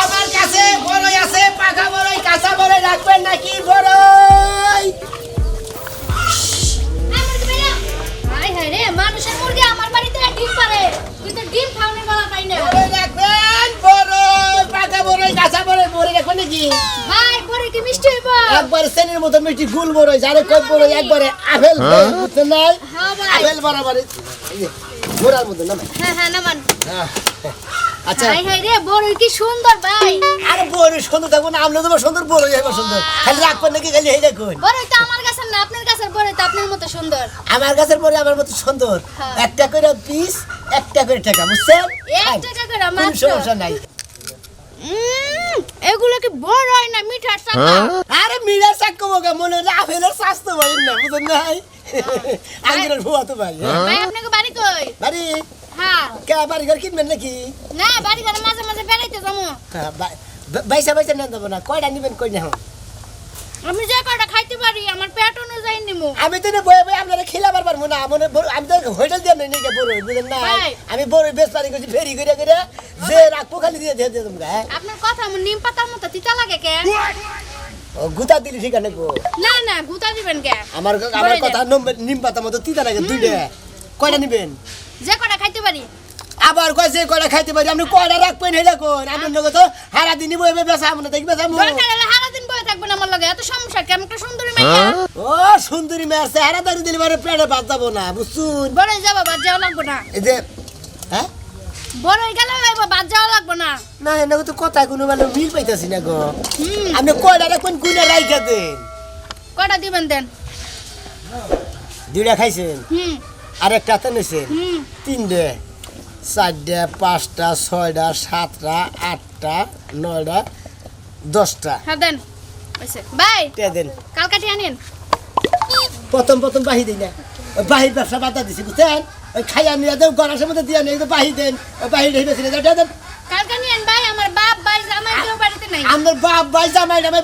আমার কাছে বড়ই আছে পাকা বড়ই কাঁচা বড়ই রাখবেন নাকি বড়ই হাই হাই রে মানুষের মুরগি আমার বাড়িতে ডিম পারে কিন্তু ডিম খাওয়ানোর বেলা পাই না রাখবেন বড়ই পাকা বড়ই কাঁচা বড়ই বড়ই রাখবেন নাকি ভাই পরে কি মিষ্টি হইব একবারে সেনের মতো মিষ্টি গুল বড়ই যারে কই বড়ই একবারে আপেল বুঝছেন নাই হ্যাঁ আপেল বরাবর ঘোড়ার মতো না হ্যাঁ হ্যাঁ নামান আচ্ছা। হাই হাই রে বড় কি সুন্দর ভাই। আরে বড় সুন্দর থাকব না আমলে তোমার সুন্দর বড় যাইবা সুন্দর। খালি রাখবেন নাকি খালি এই দেখুন। বড় তো আমার কাছে না আপনার কাছে বড় তো আপনার মতো সুন্দর। আমার কাছের পরে আমার মতো সুন্দর। হ্যাঁ। একটা করে পিস একটা করে টাকা বুঝছেন? এক টাকা করে কোনো সমস্যা নাই। এগুলো কি বড় হয় না মিঠা সাদা আরে মিরার চাক মনে হলো আপেলের স্বাস্থ্য ভাই না বুঝেন নাই? আঙ্গুরের ভুয়া তো ভাই। হ্যাঁ। ভাই আপনাকে বাড়ি কই? বাড়ি। হ্যাঁ। কে বাড়ি ঘর কিনবেন নাকি? না বাড়ি করে মাঝে মাঝে বেড়াইতে যাব। হ্যাঁ, বাইসা বাইসা নেন দেবো না। কয়টা নিবেন কই না আমি যে কয়টা খাইতে পারি আমার পেট অনুযায়ী নিমু। আমি তো না বয়ে বয়ে আপনারা খেলাবার পারব না বড়- আমি তো হোটেল দিয়ে নেই নাকি বড় বুঝেন না? ভাই। আমি বড় বেশ পারি করছি ফেরি করে করে যে রাখব খালি দিয়ে দিয়ে দিয়ে তোমরা হ্যাঁ? আপনার কথা আমার নিম পাতার মতো তিতা লাগে কে? ও, গুতা দিলি ঠিক আছে গো। না না গুতা দিবেন কে? আমার আমার কথা নিম পাতা মতো তিতা লাগে দুইটা। কয়টা নিবেন? যে কয়টা খাইতে পারি? আবার কয়েছে কয়টা খাইতে পারি? আপনি কয়টা রাখবেন হেলা কোন আপনার লোক তো হারা দিনই বইবে বেসা আমরা দেখি বেসা দরকার হলে সারাদিন বয়ে থাকবেন আমার লগে এত সমস্যা কেমন একটা সুন্দরী মেয়ে। ও সুন্দরী মেয়ে আছে হারা দাঁড়িয়ে দিলে মানে পেটে বাদ যাব না বুঝছুন বড় যাব বাদ যাওয়া লাগবো না। এই যে হ্যাঁ? বড় গেলে বাদ যাওয়া লাগবো না। না এনে তো কথা কোনো মানে মিল পাইতাছি না গো। আপনি কয়টা রাখবেন কুইটা রাইখা দেন। কয়টা দিবেন দেন? দুইটা খাইছেন? হুম। আর একটা হাতে নিছেন তিনটে চারটে পাঁচটা ছয়টা সাতটা আটটা নয়টা দশটা। হ্যাঁ দেন। হইছে বাই। দেন। কাল কাটি প্রথম প্রথম বাহি দিই না। বাহির ব্যবসা বাধা দিছি বুঝছেন? ওই খাইয়া নিয়ে দেন গড়ার মধ্যে দিয়ে নেই বাহি দেন ওই বাহি রেখে দেন। আমার বাপ ভাই জামাই জামাই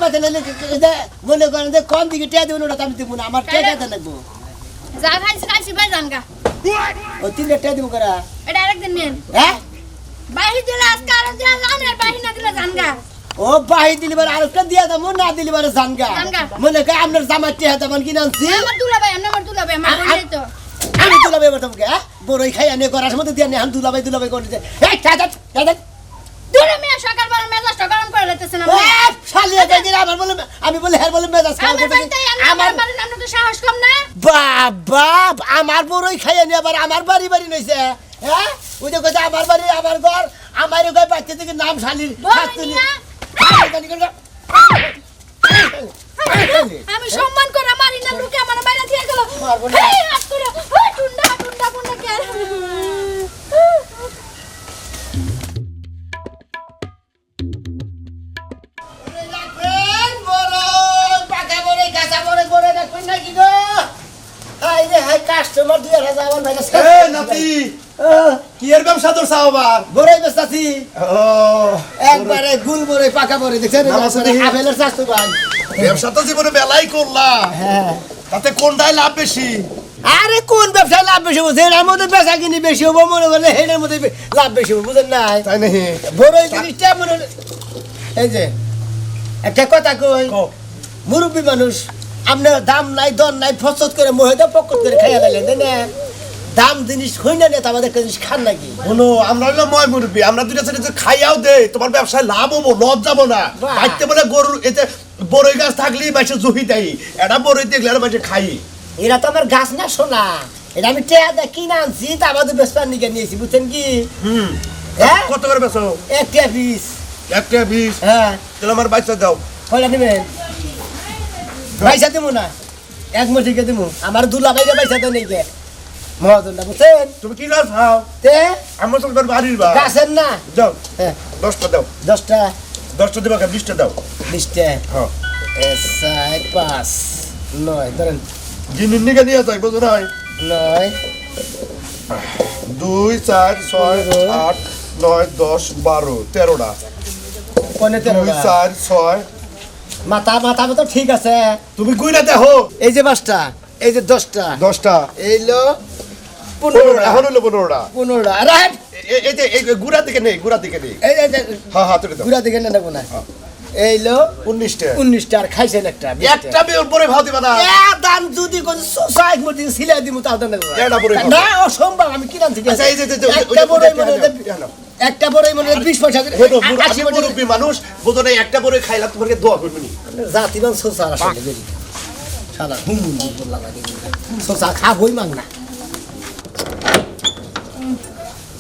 না মনে করেন যে কোন দিকে টিয়া দেবেন ওটা আমি দিব না আমার টিয়া লাগবো। যা খাইছি খাইছি ভাই জানগা। ও তিনটা টিয়া দিব করা এটা আরেকদিন নিন হ্যাঁ বাহি দিলে আজকে আরও দিলে জান আর বাহি না দিলে জানগা। ও বাহি দিলিবার আরেকটা দিয়া দেবো না দিলিবার জানগা। জানগা। মনে করে আপনার জামাই টিয়া দেবেন কিনে আনছি। আমার দুলা ভাই আমার দুলা ভাই আমার আ- তো। আমি দুলাভাই বলতাম কে বড়ই খাই আনে গড়ার মধ্যে দিয়ে আনে আমি দুলাভাই দুলাভাই করে দিতে এই খাই দেন দূরে মেয়ে সকালবেলা মেজাজটা গরম করে লেতেছেন আমার শালিয়া যাই দিলে আমার বলে আমি বলে হ্যাঁ বলে মেজাজ খাওয়া আমার সাহস কম না? বাবা আমার বড়ই খাই আনি আবার আমার বাড়ি বাড়ি নইছে হ্যাঁ? ওই যে কথা আমার বাড়ি আমার ঘর আমার ঘর বাচ্চা থেকে নাম শালির আমি সম্মান করে মারি না লোকে আমার বাইরে দিয়ে গেল। মারবো না। এর আবার বড়ই বেস্তাছি একবারে গুল বড়ই পাকা বড়ই দেখছেন? নামাজে দেখি। আপেলের ভাই। ব্যবসা তো জীবনে বেলাই করলা হ্যাঁ। তাতে কোনটাই লাভ বেশি? আরে কোন ব্যবসায় লাভ বেশি হব? এর মধ্যে বেচা কিনি বেশি হব মনে করলে মধ্যে লাভ বেশি হব বুঝেন তাই বড় জিনিসটা মনে এই যে একটা কথা কই। মুরব্বী মানুষ আপনার দাম নাই দর নাই ফসত করে মহিদা পকত করে খাইয়া দিলেন না? দাম জিনিস হই না নেতা আমাদের জিনিস খান নাকি? শোনো আমরা হলো ময় মুরব্বী আমরা দুইটা ছেলে খাইয়াও দে তোমার ব্যবসায় লাভ হব লস যাব না। বাইতে বলে গরুর এতে বড়ই গাছ থাকলেই মাসে জহি দেয় এটা বড়ই দেখলে আর মাসে খাই। এরা তো আমার গাছ না শোনা এটা আমি টেয়া দা কিনে আনছি তা আমাদের বেসপার নিকে নিয়েছি বুঝছেন কি? হুম। হ্যাঁ? কত করে বেছো একটা পিস একটা বিশ? হ্যাঁ। তাহলে আমার বাচ্চা দাও। কয়টা নেবেন? পয়সা দেবো না। এক মুঠিকে দেবো আমার দুলা ভাইকে পয়সা তো নেই কে মহাজনটা বুঝছেন তুমি কি গাছ খাও তে? আমার তোমার বাড়ির বা গাছের না? যাও। হ্যাঁ দশটা দাও। দশটা? দশটা দেবা বিশটা দাও। বিশটা? হ্যাঁ। এক, চার পাঁচ নয় ধরেন। জিনিস নিকে নিয়ে বুঝো নয়। দুই চার ছয়। আট নয় দশ বারো তেরোটা। পনেরো তেরো দুই চার ছয়। মাথা মাথা মতো ঠিক আছে। তুমি গুইনা দেখো। এই যে পাঁচটা এই যে দশটা। দশটা। এইলো পনেরোটা পনেরোটা এখন হলো পনেরোটা পনেরোটা আরে এই যে এই গুড়া দিকে নেই গুড়া দিকে নেই এই এই হ্যাঁ হ্যাঁ তুলে দাও দিকে না না এই উনিশটা উনিশটা আর খাইছেন একটা বিশটা। একটা বিয়ে পরে ভাও দিবা না দাম যদি কোন সোসাইট মধ্যে সিলাই দিব তাও তো না। এটা বড়ই ভালো। না অসম্ভব আমি থেকে আচ্ছা, এই যে- একটা যে- মনে হয়। একটা মনে হয় বিশ পয়সা করে বড়, বড়, আশি আমি মানুষ বোধহয় একটা বড়ই খাইলাম তোমাকে দোয়া করবে নি জাতিবান সোসা আসলে বেরি হুম হুম হুম বললাম আগে সোসা খাবই মাং না তেহারি যায় নিয়ে আসে। নাকি গো বড়ই বলে কোনা গা গাছের বড়ই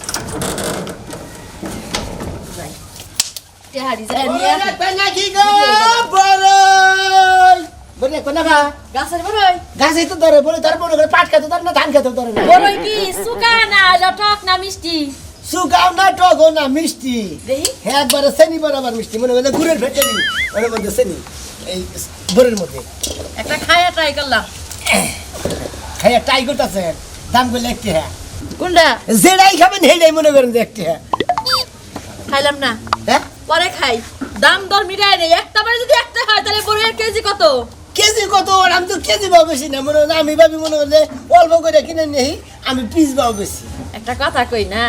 গাছে বলে মনে মিষ্টি সুগাও না টগো না মিষ্টি হ্যাঁ একবারে সেনি বরাবর মিষ্টি মনে হয় ওর মধ্যে একটা খায়া ট্রাই করলাম টাই করতেছে দাম করলে একটি হ্যাঁ কোনটা? যেটাই খাবেন সেইটাই মনে করেন যে একটি। হ্যাঁ খাইলাম না। হ্যাঁ? পরে খাই। দাম দর মিটাই নেই। একটা বারে যদি একটা হয় তাহলে বড়ের কেজি কত? কেজি কত? ওর আমি তো কেজি পাবো বেশি না। মনে হয় আমি ভাবি মনে করলে অল্প করে কিনে নেই আমি পিস পাবো বেশি। একটা কথা কই না?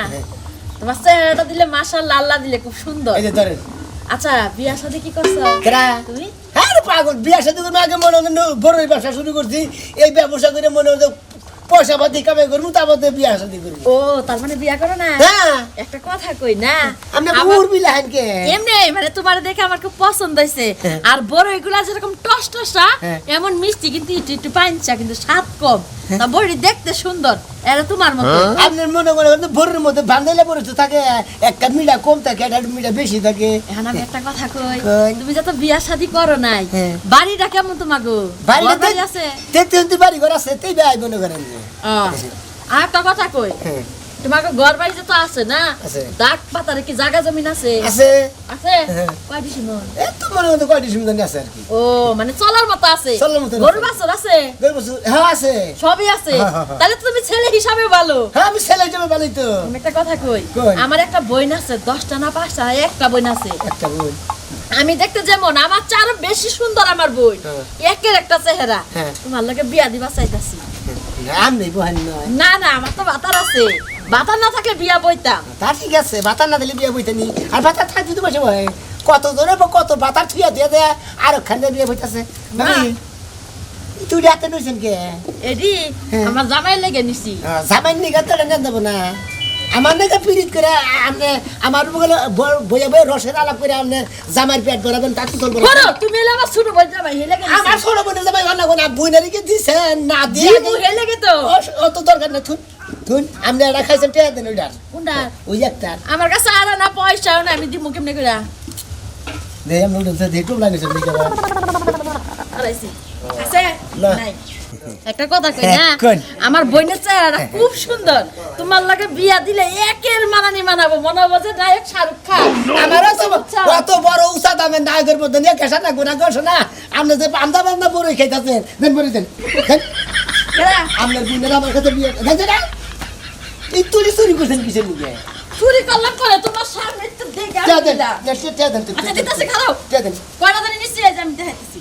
তোমার চেহারাটা দিলে মাশাআল্লাহ আল্লাহ দিলে খুব সুন্দর। এই যে ধরেন। আচ্ছা বিয়া শাদী কি করছ? কেরা? তুমি? হ্যাঁ পাগল। বিয়া সাথে করে আগে মনে হয় বড়ই ব্যবসা শুরু করছি। এই ব্যবসা করে মনে হয় পয়সা পাতি কামাই করব তারপর বিয়া শাদি করব। ও তার মানে বিয়া করো না? হ্যাঁ। একটা কথা কই না? আমি আমার- বিলাহান কে এমনি মানে তোমার দেখে আমার খুব পছন্দ হয়েছে। হ্যাঁ। আর বড় এগুলা যেরকম টস টসা হ্যাঁ। এমন মিষ্টি কিন্তু একটু একটু পাঞ্চা কিন্তু স্বাদ কম। তা বড়ি দেখতে সুন্দর। এরা তোমার মতো। আপনি মনে করে বড়ির মধ্যে বান্ধাইলে তো থাকে একটা মিলা কম থাকে একটা মিলা বেশি থাকে। এখন আমি একটা কথা কই। তুমি যত বিয়া শাদি করো নাই হ্যাঁ। বাড়িটা কেমন তোমার গো বাড়ি আছে? তেতে বাড়ি ঘর আছে তেই ভাই মনে করেন। আর একটা কথা কই হ্যাঁ, তোমাকে ঘর বাড়িতে তো আছে না। ডাক পাতারে কি জায়গা জমিন আছে? আছে। আছে? হ্যাঁ। কয়টি শুনুন এত মনে করেন কয়টি সুন্দর আছে আর কি। ও মানে চলার মতো আছে। চলার মতো গরু বাছর আছে? গরিব বস্তু, হ্যাঁ আছে। সবই আছে। হ্যাঁ, হ্যাঁ, হ্যাঁ। তাহলে তুমি ছেলে হিসাবে ভালো। হ্যাঁ আমি ছেলে যাবে ভালোই তো। আমি একটা কথা কই? কই। আমার একটা আছে না পাঁচটা একটা আছে। আমি দেখতে যেমন আমার চারও বেশি সুন্দর আমার বই হ্যাঁ। একের একটা চেহারা। হ্যাঁ। তোমার লোকে বিয়া দিবা চাইতাছি। নয়। না না আমার তো বাতার আছে। বাতার না থাকলে বিয়া বইতাম। তা ঠিক আছে বাতার না দিলে বিয়া বইতে নি। আর বাতার থাকতে তো বসে ভাই কত বা কত বাতার থুয়া দিয়ে দেয় আর ওখানে বিয়ে বইতেছে। না। তুই নইছেন কে? এডি হ্যাঁ। আমার জামাই লেগে নিছি। জামাই নিগা তো না দেবো না? আমার নাকি পিরিত করে আপনি আমার বলে বইয়ে বইয়ে রসের আলাপ করে আপনি জামার পেট ভরাবেন তাতে চলবো না। তুমি এলে আমার ছোট বই জামাই হে লেগে আমার ছোট বোনের জামাই অন্য কোনো বুইনারিকে দিছেন? না দিয়ে বউ হে লেগে তো অত দরকার না থুন। থুন আপনি এটা খাইছেন টেয়া দেন ওইটার কোনটা? ওই একটা। আমার কাছে আর না পয়সাও না আমি দিমু কেমনে করে দেখে আমি ওটা আড়াইছি আছে? নাই। একটা কথা কই না হ্যাঁ, আমার বোনের চেহারাটা খুব সুন্দর। তোমার লাগে বিয়া দিলে একের মানানি মানাবো মনে হব যে নায়ক শাহরুখ খান। আমার অত আচ্ছা। অত বড় উষা দামের নায়কের মধ্যে নিয়ে কেসা না গুণা করছ না। আপনি যে বান্দা বান্দা বড়ই খাইতেছেন দেন বলে দেন। আপনার বোনের আমার কাছে বিয়ে দেন না এই তুলি চুরি করছেন কিসের নিয়ে চুরি করলাম করে তোমার সামনে তো দেখে আমি দেন? দিলাম। দেন আচ্ছা দিতেছি খারাপ। দেন? কয়টা জানি নিশ্চয়ই আমি দেখাইতেছি।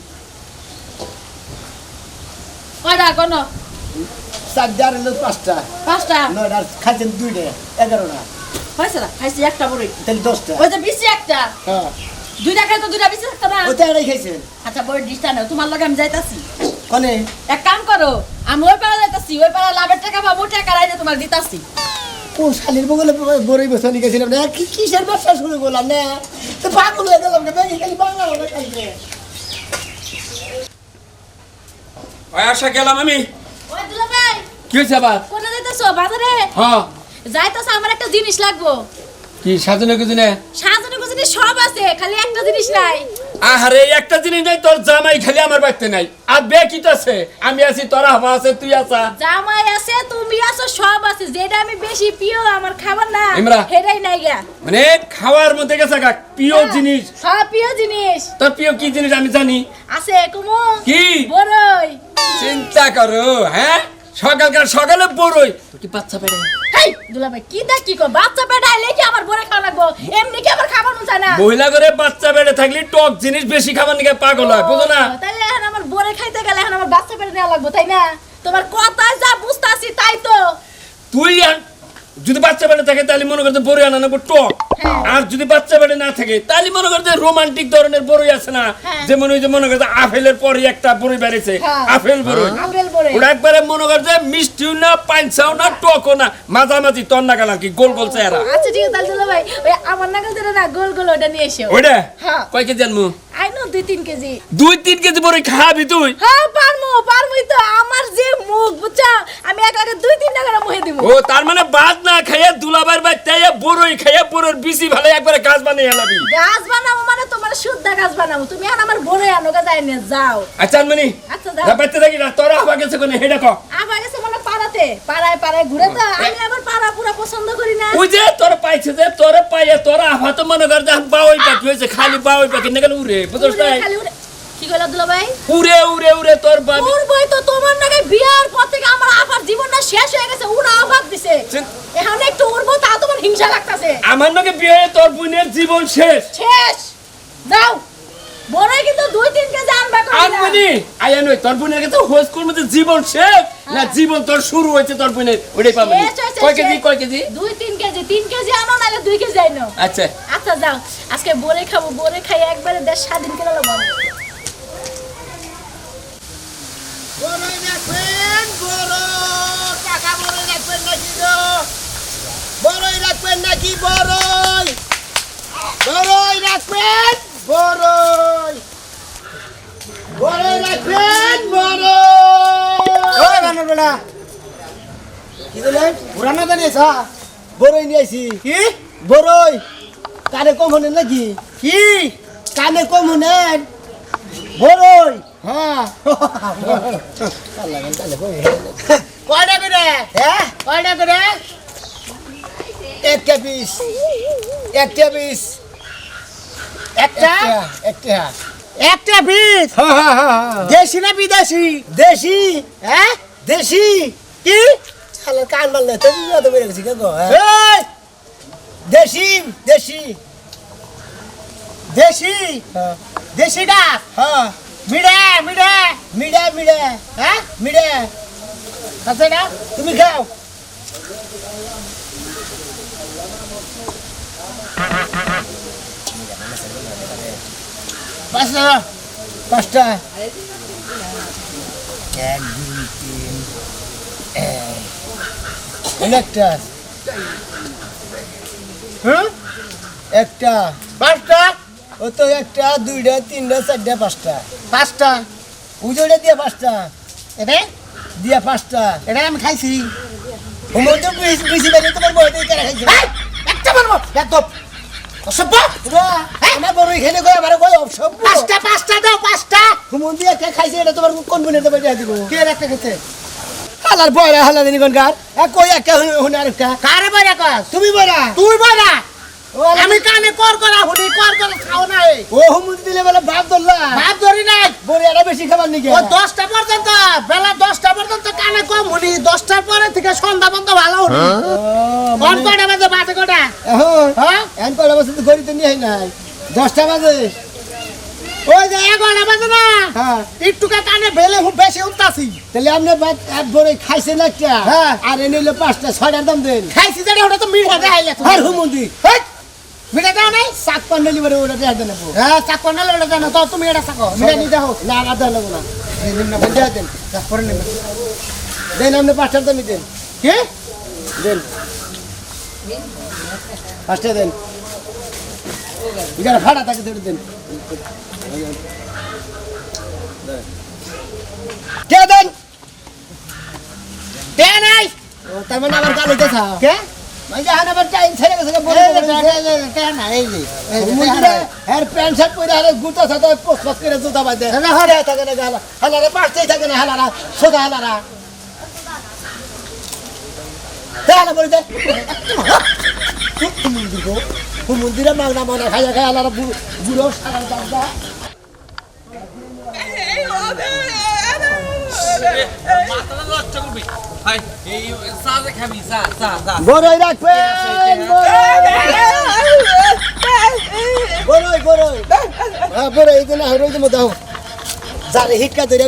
কয়টা কোন? চার দেড় হলো পাঁচটা। পাঁচটা? নয়টা আর খাইছেন দুইটা এগারোটা। হয়েছে না? খাইছি একটা বড়ই তাহলে দশটা। ওই যে বিশি একটা। হ্যাঁ। দুইটা খাই তো দুইটা বিশি একটা না? ওইটা এরাই খাইছেন। আচ্ছা বড় ডিশটা নাও। তোমার লগে আমি যাইতাছি। কনে? এক কাম করো আমি ওই পাড়া যাইতাছি ওই পাড়া লাভের টাকা পাবো টাকা রাইলে তোমার দিতাছি। ও শালির বগলে বড়ই বসে নিয়ে গেছিলাম না? কি কিসের ব্যবসা শুরু করলাম না? তো পাগল হয়ে গেলাম না ব্যাগে খালি বাংলা ভাষা খাইছে ওই আশা গেলাম আমি। ওই দুলা ভাই। কি হয়েছে আবার? কোনে যাইতাছো? বাজারে? হ্যাঁ। যাইতাছো আমার একটা জিনিস লাগবো। কি সাজানো কিছু নেই সাজানো সব আছে খালি একটা জিনিস নাই। আহারে একটা জিনিস নাই তোর জামাই খালি আমার বাড়িতে নাই। আর বে কি আছে আমি আছি তোরা হবা আছে তুই আছা। জামাই আছে তুমি আছো সব আছে। যেটা আমি বেশি প্রিয় আমার খাবার না ইমরা। সেটাই নাই গা। মানে খাওয়ার মধ্যে গেছে কাক প্রিয় জিনিস। সব প্রিয় জিনিস। তোর প্রিয় কি জিনিস আমি জানি। আছে কুমু কি? বড়ই চিন্তা করো হ্যাঁ? সকালকার সকালে বড়ই। কি বাচ্চা পেড়ে হেই দুলা ভাই কি দেখ কি কর? বাচ্চা পেটা এলে কি আমার বড় খাওয়া লাগবো? এমনি কি আমার খাবার মন না? মহিলা করে বাচ্চা বেড়ে থাকলে টক জিনিস বেশি খাবার নিকে পাগল হয় বুঝো না? ও, তাইলে এখন আমার বড় খাইতে গেলে এখন আমার বাচ্চা পেটা নেওয়া লাগবো তাই না? তোমার কথায় যা বুঝতাছি তাই তো। তুই যদি বাচ্চা বেড়ে থাকে তাহলে মনে করতে বড়ই আনা নেব টক। আর যদি বাচ্চা বেড়ে না থাকে তাহলে মনে করতে রোমান্টিক ধরনের বড়ই আছে না? হ্যাঁ। যেমন ওই যে মনে করতে আপেলের পরে একটা বড়ই বেড়েছে। হ্যাঁ। আপেল বড়ই। ওটা একবারে মনে করতে মিষ্টিও না পাঞ্চাও না টকও না। মাঝামাঝি তন্না কালার কি গোল গোল চেহারা। আচ্ছা ঠিক আছে তাহলে ভাই। ওই আমার নাগাল ধরে না গোল গোল ওটা নিয়ে এসো। হ্যাঁ। কয় কেজি আনমু? আই নো দুই তিন কেজি। দুই তিন কেজি বড়ই খাবি তুই? হ্যাঁ পারমুই তো আমার যে মুখ বুঝছা? আমি এক আগে দুই তিন টাকা মুহে দিব। ও তার মানে ভাত না খাইয়ে দুলাবার বাচ্চাইয়া বড়ই খাইয়ে বড়র বিসি ভালো একবারে গাছ বানিয়ে এলাবি গাছ বানাবো মানে তোমার শুদ্ধ গাছ বানাবো। তুমি এখন আমার বড় আনো গা যাই না যাও। আচ্ছা আনমানি আচ্ছা যাও। বাচ্চা দেখি না তোরা হবা গেছে কোনে? হেডা কো। আবার গেছে মানে পাড়াতে পাড়ায় পাড়ায় ঘুরে তো আমি আবার পাড়া পুরা পছন্দ করি না। ওই যে তোর পাইছে যে তোর পাইয়ে তোরা আফা তো মনে কর যখন বাউই পাখি হয়েছে খালি বাউই পাখি। না কেন উড়ে বুঝছ উড়ে খালি উড়ে। কি কইলা দুলা ভাই উড়ে উড়ে উড়ে তোর বই তো তোমার নাকি বিয়ার পর থেকে আমার আফার জীবনটা শেষ হয়ে গেছে উড়া দিছে। এখন একটু উড়বো তা তোমার হিংসা লাগতাছে। আমার নাকি বিয়ে তোর বোনের জীবন শেষ। শেষ। দাও কিন্তু দুই তিন কেজি আনবা আয়া নই তোর বোনের কাছে হোস করবে যে জীবন শেষ না জীবন তোর শুরু হয়েছে তোর বোনের ওটাই পাবি কয় কেজি কয় কেজি? দুই তিন কেজি তিন কেজি আনো নাহলে দুই কেজি আইনো। আচ্ছা। আচ্ছা যাও। আজকে বড়ে খাব বড়ে খাই একবারে দেশ স্বাধীন করে নেব বড়ই রাখবেন নাকি বড়ই বড়ই রাখবেন বড়ই বড়ই রাখবেন বড়ই বানর বেটা কি দিলেন পুরানো জানিয়েছ বড়ই নিয়ে আইছি কি বড়ই কানে কম হনেন নাকি কি কানে কম হনেন বড়ই হ্যাঁ। কয়টা করে? হ্যাঁ? কয়টা করে? একটা পিস। একটা পিস। একটা? একটা একটা। পিস? দেশি না বিদেশি? দেশি। হ্যাঁ? দেশি। কি? শালা কান মারলে তো বিবাদ বেড়ে গেছি কেন? দেশি দেশি। দেশি? দেশি ডাক? হ্যাঁ। মিডে মিডে মিডে মিডে হ্যাঁ? মিডে। আছে না তুমি খাও। পাঁচটা পাঁচটা। এক, দুই, তিন একটা। পাঁচটা ও তো একটা দুইটা তিনটা চারটা পাঁচটা। পাঁচটা। উজোটা দিয়ে পাঁচটা। এটা দিয়ে পাঁচটা। এটা আমি খাইছি। হুমন্ত বেশি বেশি বেশি তোমার বইতে কেন খাইছি। একটা মারবো একদম অসভ্য। আমার বড় এখানে কই আমার কই অসভ্য। পাঁচটা পাঁচটা দাও পাঁচটা। খাইছে এটা তোমার কোন বোনের দেবে এটা দিব? কে একটা খেতে হালার বয়রা হালা দিনি কোন কার এক কই একটা হুনে আরেকটা কারে বয়রা কর তুমি বয়রা? তুই বয়রা? আমি কানে কর করা হুনি কর করা খাও না ও হুমুদ দিলে বলে বাপ ধরলা। বাপ ধরি নাই। বড়িয়াটা বেশি খাবার নিকে ও দশটা পর্যন্ত বেলা দশটা পর্যন্ত কানে কম হুনি দশটার পরে থেকে সন্ধ্যা পর্যন্ত ভালো হুনি। কোন কটা বাজে বাজে কটা? হ্যাঁ? এখন কটা বাজে তো ঘড়ি তো নিয়ে নাই। দশটা বাজে। ওই যে এগারোটা বাজে না? একটুকা কানে বেলে হুঁ বেশি উঠতাছি তাহলে আপনি এক ভরে খাইছেন একটা আর এনে পাঁচটা ছয়টার দাম দেন। খাইছি যেটা ওটা তো মিঠা দেখাইলে আর হুমন্দি মিঠা দাও নাই? শাক পান্ডালি বলে ওটা দেওয়া দেন হ্যাঁ শাক পান্ডালি ওটা দেন তো তুমি এটা শাকো। মিঠা নিয়ে দেখো না না দেন না দেন না দেন দেন তারপরে নেবেন দেন আপনি পাঁচটার দামই দেন কি? দেন। পাঁচটা দেন। এখানে ভাড়া থাকে ধরে দেন। কে দেন? কে নাই। তার মানে আবার কালো কে? মানে মুন্দিরে মাগনা মানা খাইয়া খাইয়া হালারা বুড়ো সারা দাদা বড়ই রাখবেন বড়ই বড়ই হ্যাঁ বড়ই এই দিন হরই তুমি দাও যারে হিটকা ধরে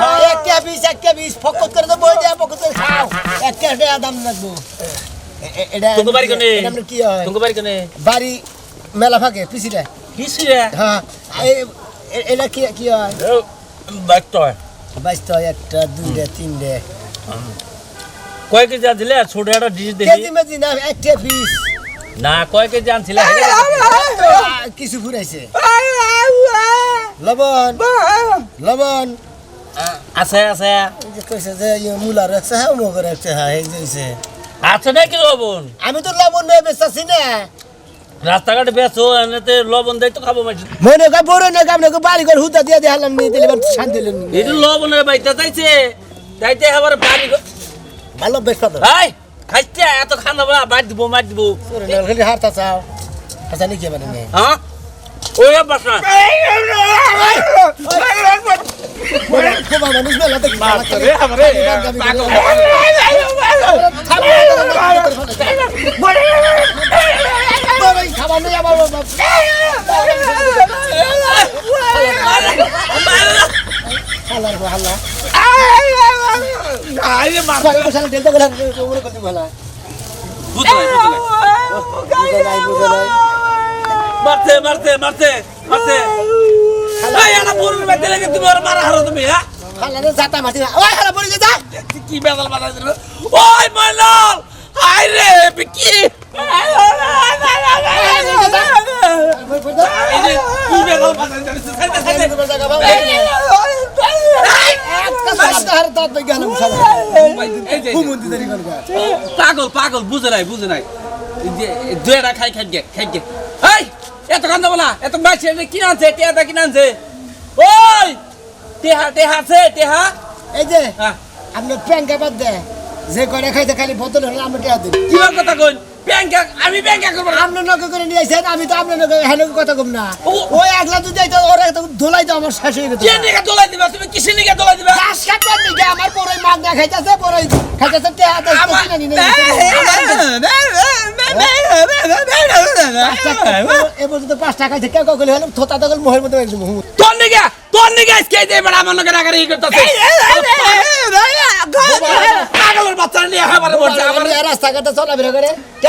ভাই একটা একটা ফকত করে তো বই দেয়া ফকত করে খাও একটা একটা দাম লাগবো এটা বাড়ি কোনে? কি হয় তোমাকে বাড়ি কেনে? বাড়ি মেলা ফাঁকে পিসিটা রে হ্যাঁ। এটা কি কি হয়? বাইক তো বাইশটা হয় একটা দুইটা তিনটে। কয় কেজি আনছিলে? ছোট একটা ডিশ দেখি। কেজি মেজি না একটা পিস না কয় কেজি আনছিলে? কিছু ফুরাইছে। লবণ। লবণ। আছে আছে। কইছে যে মুলার রাখছে হ্যাঁ মগর রাখছে হ্যাঁ এই যে আছে না কি লবণ? আমি তো লবণ নিয়ে বেচাচ্ছি না। রাস্তাঘাটে বেচো এনেতে লবণ দেয় তো খাব মাঝে মনে কয় বড় না কামনে কয় বাড়ি ঘর হুতা দিয়ে দেখালাম নিয়ে দিলে এবার শান্তি হলেন এটা লবণের বাইতে চাইছে তাইতে আবার পানি ভালো বেশ পাতো হাই খাইতে এত খানা বলা মার দিব মার দিব খালি হারতা চাও আচ্ছা নিকে মানে নে হ্যাঁ ওই বাসা আমারে এই খাবার নিয়ে আমার মারতে মারতে মারতে মারতে তুমি মারা হারো তুমি হ্যাঁ খালারে কি বেদাল বাদা ওই ময়লাল আই রে বিকি আই রে কি? পাগল পাগল বুঝে নাই বুঝে নাই। দুয়েরা খাই খাই গে খাই গে। এই এত কান্দা বলা এত বাইছে কি আনছে টেহাটা কি আনছে? ওই টেহা টেহা আছে টেহা। এই যে হ্যাঁ। আপনার প্যাঙ্কা বাদ দে। যে করে খাইতে খালি বোতল হলে আমি টিয়া দিন কি কথা কই আমি ব্যাংকা করব না আপনার নৌকা করে নিয়ে আমি তো আপনার নৌকা হ্যাঁ কথা কম না ওই একলা দুধ যাইতো ওরা তো ধোলাই তো আমার শেষ হয়ে গেছে কে দিবা তুমি কিসের দিবা ঘাস কাটার নিকে আমার বড়ই মাগ না খাইতেছে বড়ই খাইতেছে টেয়া দেয় আমার কিনা নিয়ে এবার তো পাঁচ টাকা থেকে কেউ কেউ হলে থোতা তখন মোহের মধ্যে একদম তোর নিকে তোর নিকে আজকে দে বড় আমার লগে রাগারি করতেছে পাগলের বাচ্চা নিয়ে আমার রাস্তাঘাটে চলাফেরা করে।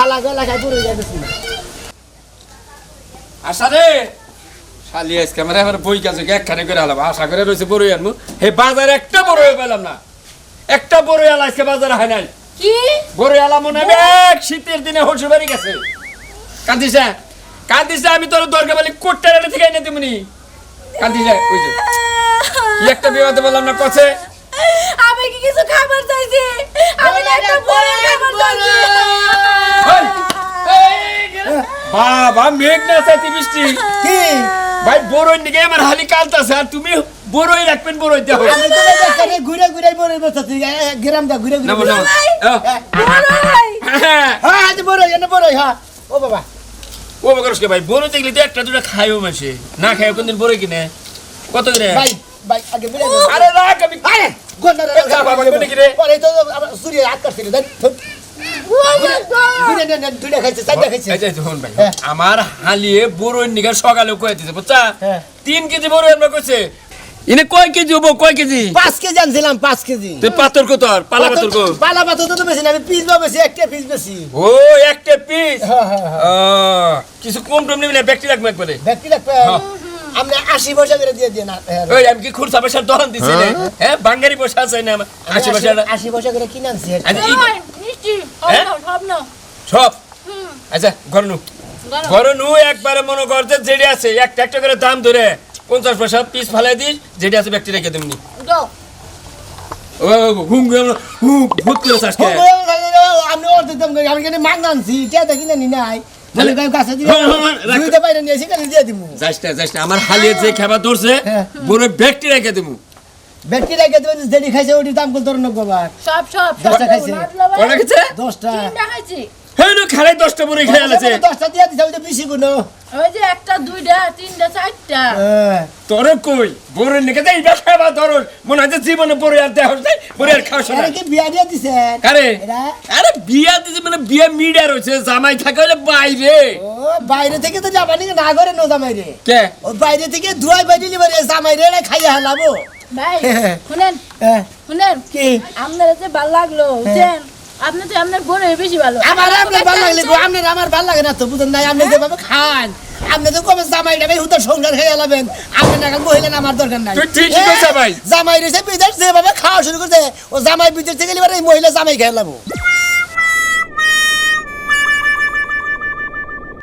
শালা গলা খাই যাইতেছি। আশা রে! শালি আজকে আমার এবার বই কাছে একখানে করে আলাম। আশা করে রয়েছে আনব। হে বাজারে একটা বড়ই পেলাম না। একটা আলা আজকে বাজারে হয় নাই। কি? বড়ই আলা মনে হবে এক শীতের দিনে হসুর বাড়ি গেছে। কান্দিসা কান্দিসা আমি তোর দরকার বলি কোটটা থেকে এনে দিমনি। কান্দিসা ওই যে। একটা বিবাদে বললাম না কছে? কিছু খাবার চাইছি। আমি একটা বড় খাবার চাইছি। বাবা মেঘ না চাইতে বৃষ্টি। কি? ভাই বড়ই দিকে আমার হালি কালতাছে আর তুমি বড়ই রাখবেন বড়ই দেহ। আমি তো বেচারে ঘুরে ঘুরে বড়ই বেচাচ্ছি গ্রাম দা ঘুরে ঘুরে বড়াই হ্যাঁ। হ্যাঁ আজ বড়ই এনে বড়ই হ্যাঁ। ও বাবা। ও বাবা বকরসকে ভাই? বড় দেখলি তো একটা দুটো খাইও মাসে। না খাইও কোনদিন বড় কিনে। কত করে ভাই ভাই আগে বলে আরে রাখ আমি আরে! আমার হ্যাঁ। হালিয়ে বড় নিগার সকালে কয়ে দিছে বুঝছা হ্যাঁ। তিন কেজি বড় আমরা কইছে ইনে কয় কেজি হব কয় কেজি পাঁচ কেজি আনছিলাম পাঁচ কেজি তুই পাথর কত আর পালা পাথর কো পালা পাথর তো বেশি না আমি পিস বা বেশি একটা পিস বেশি ও একটা পিস হ্যাঁ হ্যাঁ হ্যাঁ কিছু কম টম নিবি না ব্যক্তি রাখব একবারে ব্যক্তি লাগবে আপনি আশি পয়সা করে দিয়ে দিয়ে না হ্যাঁ, ওই আমি কি খুরসা পয়সা দহন দিছি রে হ্যাঁ বাঙ্গারি পয়সা আছে না আমার আশি পয়সা আশি পয়সা করে কিনে আনছি আচ্ছা, ই- মিষ্টি হ্যাঁ? সব আচ্ছা ঘর নু একবারে মনে করতে যেটি আছে একটা একটা করে দাম ধরে পঞ্চাশ পয়সা পিস ফালাই দিস যেটি আছে ব্যক্তি রেখে ও হুম হুম ভূত করে আমি অর্ধেক দাম করি আমি কেন মাগ আনছি টিয়া দেখি না নি নাই হ্যাঁ, হ্যাঁ, হ্যাঁ, আমার হালিয়ে যে খাবার ধরছে বড় ব্যক্তি রেখে দেবো ব্যক্তি রেখে দেবো দেরি খাইছে ওটি দাম কত ধরনের বাবা সব সব দশটা খাইছে। কটা খাইছে? দশটা। খাইছে। হ্যাঁ খালে দশটা বুড়ি খেয়ে আলেছে। দশটা দিয়ে দিছে ওইটা বেশি ওই যে একটা দুইটা তিনটা চারটা। তোর কই? বড়ের নিকে যাই ব্যবসা বা তোর মনে হয় জীবনে বড় আর দেহ নাই বড় আর খাওয়া আরে কি বিয়া দিয়ে কারে? এরা? আরে বিয়া দিছে মানে বিয়া মিডিয়া রয়েছে জামাই থাকে হলে বাইরে। ও বাইরে থেকে তো যাবা নাকি? না করে নো জামাই রে। কে? ও বাইরে থেকে ধুয়াই বাইরে নিবে রে জামাই রে খাইয়া হালাবো। ভাই শুনেন হ্যাঁ, শুনেন। কি? আপনার যে ভালো লাগল বুঝছেন আপনি তো আপনার বোন বেশি ভালো। আমার আপনার ভালো লাগলে গো আপনার আমার ভালো লাগে না তো বুঝেন নাই? আপনি যেভাবে খান আপনি তো কবে জামাই ডাবে হুদার সংসার খেয়ে লাবেন আপনি না মহিলা আমার দরকার নাই। তুই ঠিকই কইছ ভাই। জামাই রেছে বিদেশ যেভাবে খাওয়া শুরু করছে ও জামাই বিদেশ থেকে গেলে এই মহিলা জামাই খেয়ে লাবো